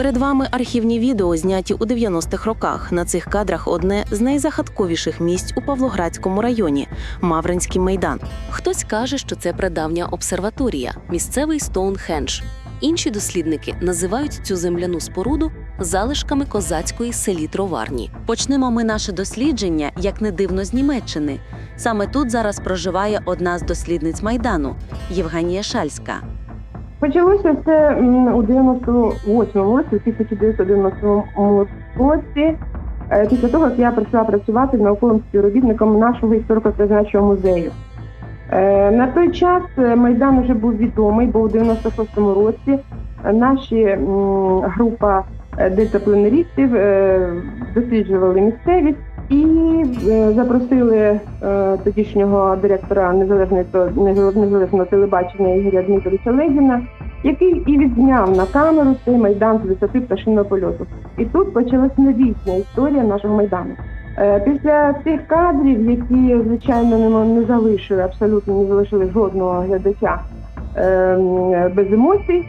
Перед вами архівні відео, зняті у 90-х роках. На цих кадрах одне з найзагадковіших місць у Павлоградському районі Мавринський майдан. Хтось каже, що це прадавня обсерваторія, місцевий Стоунхендж. Інші дослідники називають цю земляну споруду залишками козацької селі Троварні. Почнемо ми наше дослідження, як не дивно, з Німеччини. Саме тут зараз проживає одна з дослідниць майдану Євгенія Шальська. Почалося це у 98-му році, у 1998 році, е, після того, як я почала працювати науковим співробітником нашого історико-краєзнавчого музею. Е, На той час е, Майдан вже був відомий, бо у 96-му році наші група е, досліджували місцевість і е, запросили е, тодішнього директора незалежної то- незалежного телебачення Ігоря Дмитровича Ледіна, який і відзняв на камеру цей майдан з висоти пташиного польоту. І тут почалась новітня історія нашого майдану. Е, Після цих кадрів, які звичайно не, не залишили абсолютно не залишили жодного глядача е, без емоцій,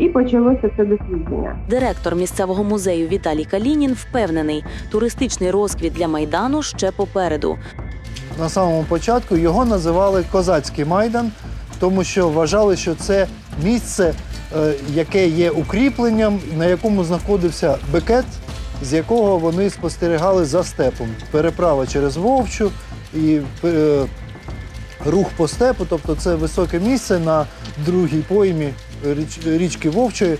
і почалося це дослідження. Директор місцевого музею Віталій Калінін впевнений, туристичний розквіт для майдану ще попереду. на самому початку його називали Козацький майдан, тому що вважали, що це місце, е, яке є укріпленням, на якому знаходився бекет, з якого вони спостерігали за степом. Переправа через Вовчу і е, рух по степу, тобто це високе місце на другій поймі річки Вовчої.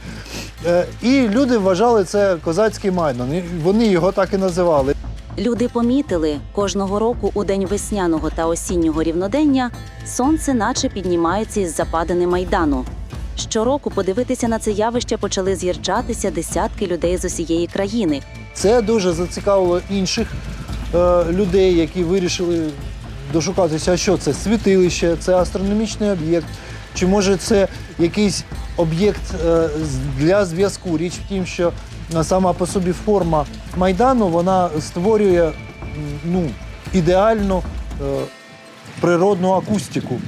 Е, І люди вважали це козацький майдан. Вони його так і називали. Люди помітили, кожного року у день весняного та осіннього рівнодення сонце наче піднімається із западини майдану. Щороку подивитися на це явище почали з'їжджатися десятки людей з усієї країни. Це дуже зацікавило інших е, людей, які вирішили дошукатися, що це світилище, це астрономічний об'єкт, чи може це якийсь об'єкт е, для зв'язку. Річ в тім, що сама по собі форма майдану вона створює ну, ідеальну е, природну акустику.